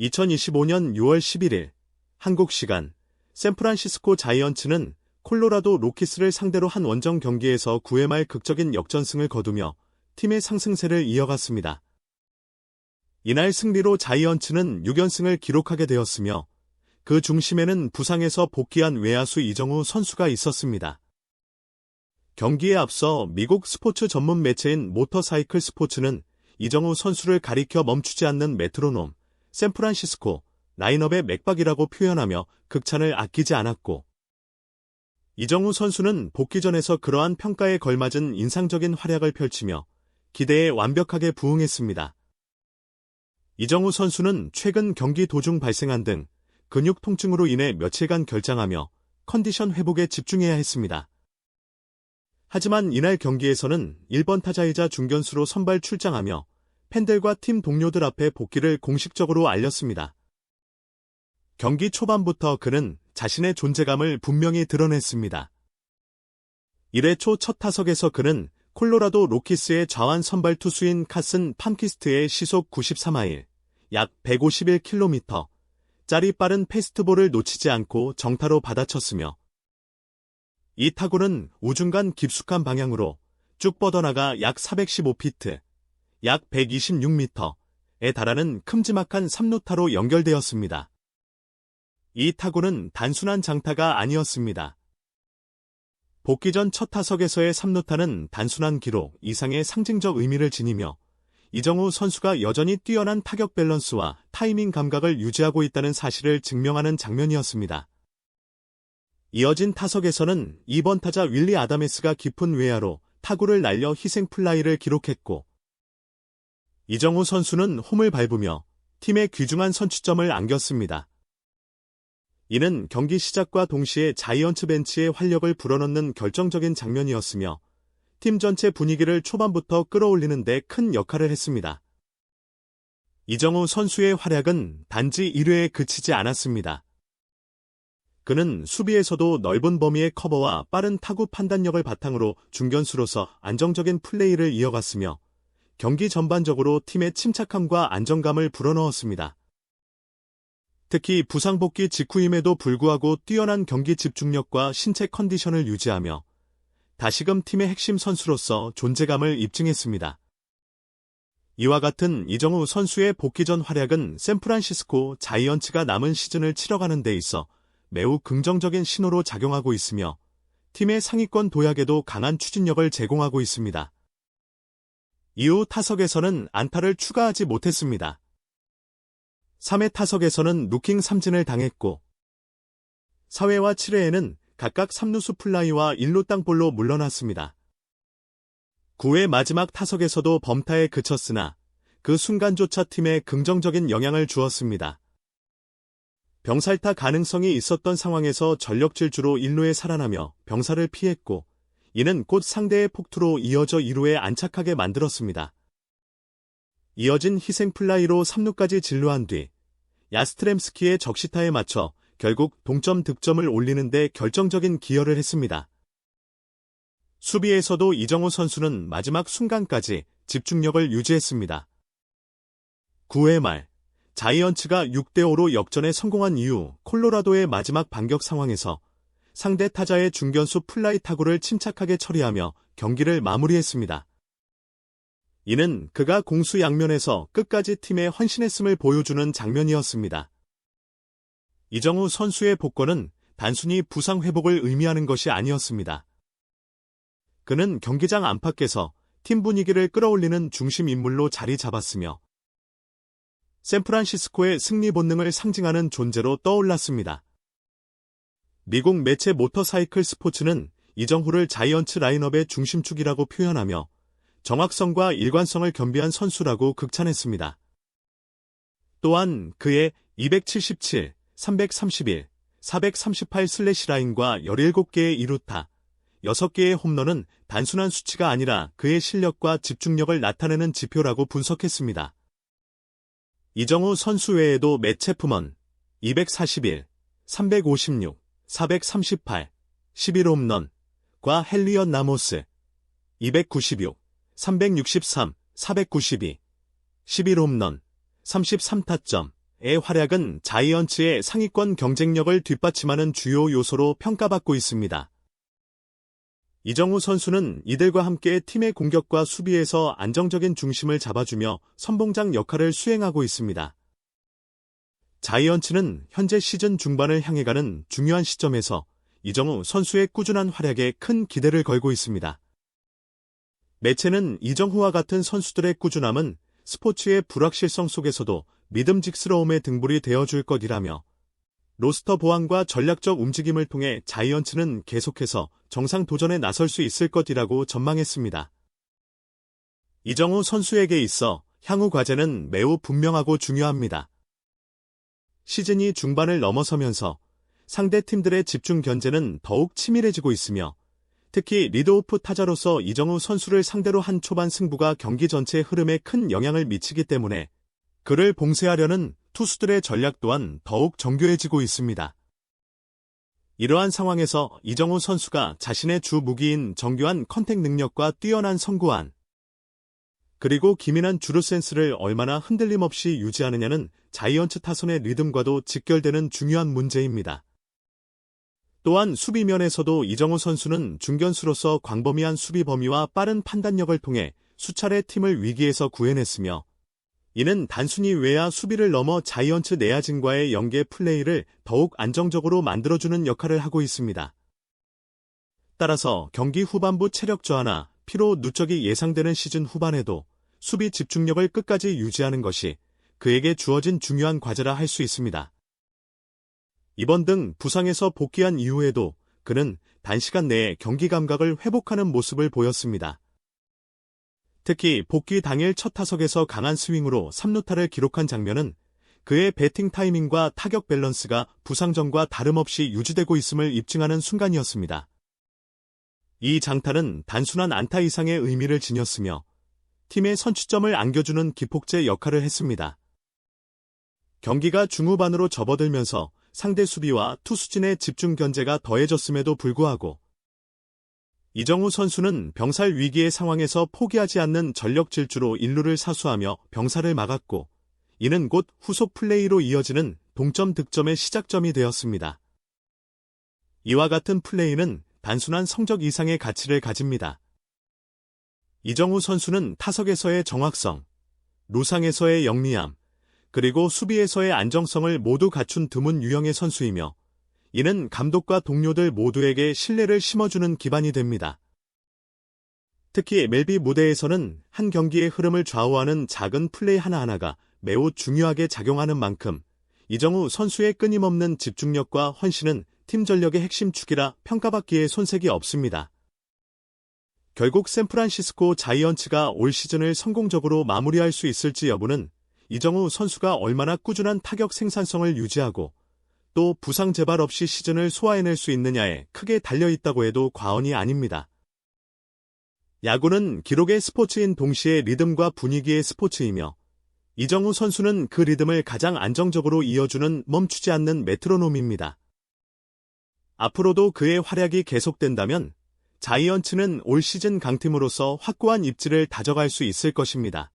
2025년 6월 11일 한국 시간 샌프란시스코 자이언츠는 콜로라도 로키스를 상대로 한 원정 경기에서 9회 말 극적인 역전승을 거두며 팀의 상승세를 이어갔습니다. 이날 승리로 자이언츠는 6연승을 기록하게 되었으며 그 중심에는 부상에서 복귀한 외야수 이정우 선수가 있었습니다. 경기에 앞서 미국 스포츠 전문 매체인 모터사이클 스포츠는 이정우 선수를 가리켜 멈추지 않는 메트로놈, 샌프란시스코, 라인업의 맥박이라고 표현하며 극찬을 아끼지 않았고, 이정우 선수는 복귀전에서 그러한 평가에 걸맞은 인상적인 활약을 펼치며 기대에 완벽하게 부응했습니다. 이정우 선수는 최근 경기 도중 발생한 등 근육 통증으로 인해 며칠간 결장하며 컨디션 회복에 집중해야 했습니다. 하지만 이날 경기에서는 1번 타자이자 중견수로 선발 출장하며 팬들과 팀 동료들 앞에 복귀를 공식적으로 알렸습니다. 경기 초반부터 그는 자신의 존재감을 분명히 드러냈습니다. 1회 초 첫 타석에서 그는 콜로라도 로키스의 좌완 선발 투수인 카슨 팜키스트의 시속 93마일, 약 151km, 짜리 빠른 페스트볼을 놓치지 않고 정타로 받아쳤으며 이 타구는 우중간 깊숙한 방향으로 쭉 뻗어나가 약 415피트, 약 126m에 달하는 큼지막한 3루타로 연결되었습니다. 이 타구는 단순한 장타가 아니었습니다. 복귀 전 첫 타석에서의 3루타는 단순한 기록 이상의 상징적 의미를 지니며 이정우 선수가 여전히 뛰어난 타격 밸런스와 타이밍 감각을 유지하고 있다는 사실을 증명하는 장면이었습니다. 이어진 타석에서는 2번 타자 윌리 아다메스가 깊은 외야로 타구를 날려 희생 플라이를 기록했고 이정우 선수는 홈을 밟으며 팀의 귀중한 선취점을 안겼습니다. 이는 경기 시작과 동시에 자이언츠 벤치의 활력을 불어넣는 결정적인 장면이었으며 팀 전체 분위기를 초반부터 끌어올리는 데 큰 역할을 했습니다. 이정우 선수의 활약은 단지 1회에 그치지 않았습니다. 그는 수비에서도 넓은 범위의 커버와 빠른 타구 판단력을 바탕으로 중견수로서 안정적인 플레이를 이어갔으며 경기 전반적으로 팀의 침착함과 안정감을 불어넣었습니다. 특히 부상 복귀 직후임에도 불구하고 뛰어난 경기 집중력과 신체 컨디션을 유지하며 다시금 팀의 핵심 선수로서 존재감을 입증했습니다. 이와 같은 이정우 선수의 복귀 전 활약은 샌프란시스코 자이언츠가 남은 시즌을 치러가는 데 있어 매우 긍정적인 신호로 작용하고 있으며 팀의 상위권 도약에도 강한 추진력을 제공하고 있습니다. 이후 타석에서는 안타를 추가하지 못했습니다. 3회 타석에서는 누킹 3진을 당했고 4회와 7회에는 각각 3루수 플라이와 1루 땅볼로 물러났습니다. 9회 마지막 타석에서도 범타에 그쳤으나 그 순간조차 팀에 긍정적인 영향을 주었습니다. 병살타 가능성이 있었던 상황에서 전력 질주로 1루에 살아나며 병사를 피했고 이는 곧 상대의 폭투로 이어져 2루에 안착하게 만들었습니다. 이어진 희생 플라이로 3루까지 진루한 뒤 야스트렘스키의 적시타에 맞춰 결국 동점 득점을 올리는데 결정적인 기여를 했습니다. 수비에서도 이정우 선수는 마지막 순간까지 집중력을 유지했습니다. 9회 말 자이언츠가 6대5로 역전에 성공한 이후 콜로라도의 마지막 반격 상황에서 상대 타자의 중견수 플라이 타구를 침착하게 처리하며 경기를 마무리했습니다. 이는 그가 공수 양면에서 끝까지 팀에 헌신했음을 보여주는 장면이었습니다. 이정우 선수의 복권은 단순히 부상 회복을 의미하는 것이 아니었습니다. 그는 경기장 안팎에서 팀 분위기를 끌어올리는 중심 인물로 자리 잡았으며 샌프란시스코의 승리 본능을 상징하는 존재로 떠올랐습니다. 미국 매체 모터사이클 스포츠는 이정후를 자이언츠 라인업의 중심축이라고 표현하며 정확성과 일관성을 겸비한 선수라고 극찬했습니다. 또한 그의 277, 331, 438 슬래시 라인과 17개의 이루타, 6개의 홈런은 단순한 수치가 아니라 그의 실력과 집중력을 나타내는 지표라고 분석했습니다. 이정우 선수 외에도 매체프먼 241, 356, 438, 11홈런과 헬리언 나모스 296, 363, 492, 11홈런, 33타점, 선수의 활약은 자이언츠의 상위권 경쟁력을 뒷받침하는 주요 요소로 평가받고 있습니다. 이정우 선수는 이들과 함께 팀의 공격과 수비에서 안정적인 중심을 잡아주며 선봉장 역할을 수행하고 있습니다. 자이언츠는 현재 시즌 중반을 향해 가는 중요한 시점에서 이정우 선수의 꾸준한 활약에 큰 기대를 걸고 있습니다. 매체는 이정후와 같은 선수들의 꾸준함은 스포츠의 불확실성 속에서도 믿음직스러움의 등불이 되어줄 것이라며 로스터 보완과 전략적 움직임을 통해 자이언츠는 계속해서 정상 도전에 나설 수 있을 것이라고 전망했습니다. 이정우 선수에게 있어 향후 과제는 매우 분명하고 중요합니다. 시즌이 중반을 넘어서면서 상대 팀들의 집중 견제는 더욱 치밀해지고 있으며 특히 리드오프 타자로서 이정우 선수를 상대로 한 초반 승부가 경기 전체 흐름에 큰 영향을 미치기 때문에 그를 봉쇄하려는 투수들의 전략 또한 더욱 정교해지고 있습니다. 이러한 상황에서 이정우 선수가 자신의 주 무기인 정교한 컨택 능력과 뛰어난 선구안, 그리고 기민한 주루 센스를 얼마나 흔들림 없이 유지하느냐는 자이언츠 타선의 리듬과도 직결되는 중요한 문제입니다. 또한 수비면에서도 이정우 선수는 중견수로서 광범위한 수비 범위와 빠른 판단력을 통해 수차례 팀을 위기에서 구해냈으며 이는 단순히 외야 수비를 넘어 자이언츠 내야진과의 연계 플레이를 더욱 안정적으로 만들어주는 역할을 하고 있습니다. 따라서 경기 후반부 체력 저하나 피로 누적이 예상되는 시즌 후반에도 수비 집중력을 끝까지 유지하는 것이 그에게 주어진 중요한 과제라 할 수 있습니다. 이번 등 부상에서 복귀한 이후에도 그는 단시간 내에 경기 감각을 회복하는 모습을 보였습니다. 특히 복귀 당일 첫 타석에서 강한 스윙으로 3루타를 기록한 장면은 그의 배팅 타이밍과 타격 밸런스가 부상 전과 다름없이 유지되고 있음을 입증하는 순간이었습니다. 이 장타는 단순한 안타 이상의 의미를 지녔으며 팀의 선취점을 안겨주는 기폭제 역할을 했습니다. 경기가 중후반으로 접어들면서 상대 수비와 투수진의 집중 견제가 더해졌음에도 불구하고 이정우 선수는 병살 위기의 상황에서 포기하지 않는 전력 질주로 인루를 사수하며 병살을 막았고 이는 곧 후속 플레이로 이어지는 동점 득점의 시작점이 되었습니다. 이와 같은 플레이는 단순한 성적 이상의 가치를 가집니다. 이정우 선수는 타석에서의 정확성, 루상에서의 영리함, 그리고 수비에서의 안정성을 모두 갖춘 드문 유형의 선수이며 이는 감독과 동료들 모두에게 신뢰를 심어주는 기반이 됩니다. 특히 멜비 무대에서는 한 경기의 흐름을 좌우하는 작은 플레이 하나하나가 매우 중요하게 작용하는 만큼 이정우 선수의 끊임없는 집중력과 헌신은 팀 전력의 핵심 축이라 평가받기에 손색이 없습니다. 결국 샌프란시스코 자이언츠가 올 시즌을 성공적으로 마무리할 수 있을지 여부는 이정우 선수가 얼마나 꾸준한 타격 생산성을 유지하고 또 부상 재발 없이 시즌을 소화해낼 수 있느냐에 크게 달려있다고 해도 과언이 아닙니다. 야구는 기록의 스포츠인 동시에 리듬과 분위기의 스포츠이며 이정우 선수는 그 리듬을 가장 안정적으로 이어주는 멈추지 않는 메트로놈입니다. 앞으로도 그의 활약이 계속된다면 자이언츠는 올 시즌 강팀으로서 확고한 입지를 다져갈 수 있을 것입니다.